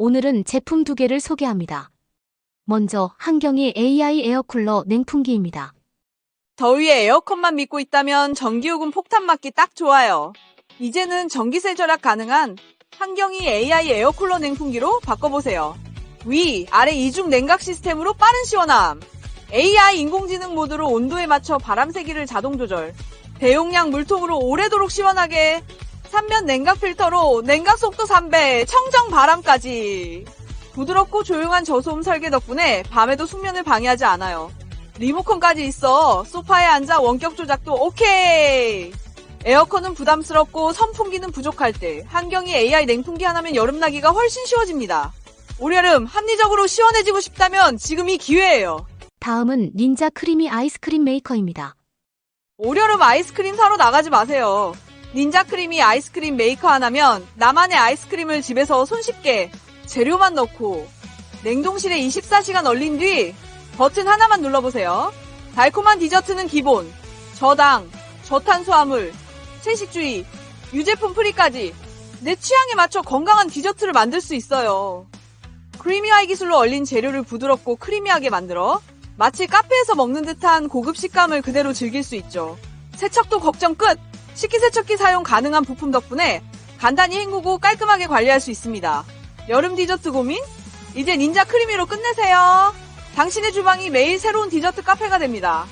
오늘은 제품 두 개를 소개합니다. 먼저 한경이 AI 에어쿨러 냉풍기입니다. 더위에 에어컨만 믿고 있다면 전기요금 폭탄 맞기 딱 좋아요. 이제는 전기세 절약 가능한 한경이 AI 에어쿨러 냉풍기로 바꿔보세요. 위, 아래 이중 냉각 시스템으로 빠른 시원함. AI 인공지능 모드로 온도에 맞춰 바람 세기를 자동 조절. 대용량 물통으로 오래도록 시원하게. 3면 냉각 필터로 냉각 속도 3배, 청정 바람까지. 부드럽고 조용한 저소음 설계 덕분에 밤에도 숙면을 방해하지 않아요. 리모컨까지 있어. 소파에 앉아 원격 조작도 오케이. 에어컨은 부담스럽고 선풍기는 부족할 때 한경이 AI 냉풍기 하나면 여름나기가 훨씬 쉬워집니다. 올여름 합리적으로 시원해지고 싶다면 지금이 기회예요. 다음은 닌자 크리미 아이스크림 메이커입니다. 올여름 아이스크림 사러 나가지 마세요. 닌자 크림이 아이스크림 메이커 하나면 나만의 아이스크림을 집에서 손쉽게 재료만 넣고 냉동실에 24시간 얼린 뒤 버튼 하나만 눌러보세요. 달콤한 디저트는 기본, 저당, 저탄수화물, 채식주의, 유제품 프리까지 내 취향에 맞춰 건강한 디저트를 만들 수 있어요. 크리미아이 기술로 얼린 재료를 부드럽고 크리미하게 만들어 마치 카페에서 먹는 듯한 고급 식감을 그대로 즐길 수 있죠. 세척도 걱정 끝! 식기세척기 사용 가능한 부품 덕분에 간단히 헹구고 깔끔하게 관리할 수 있습니다. 여름 디저트 고민? 이제 닌자 크리미로 끝내세요. 당신의 주방이 매일 새로운 디저트 카페가 됩니다.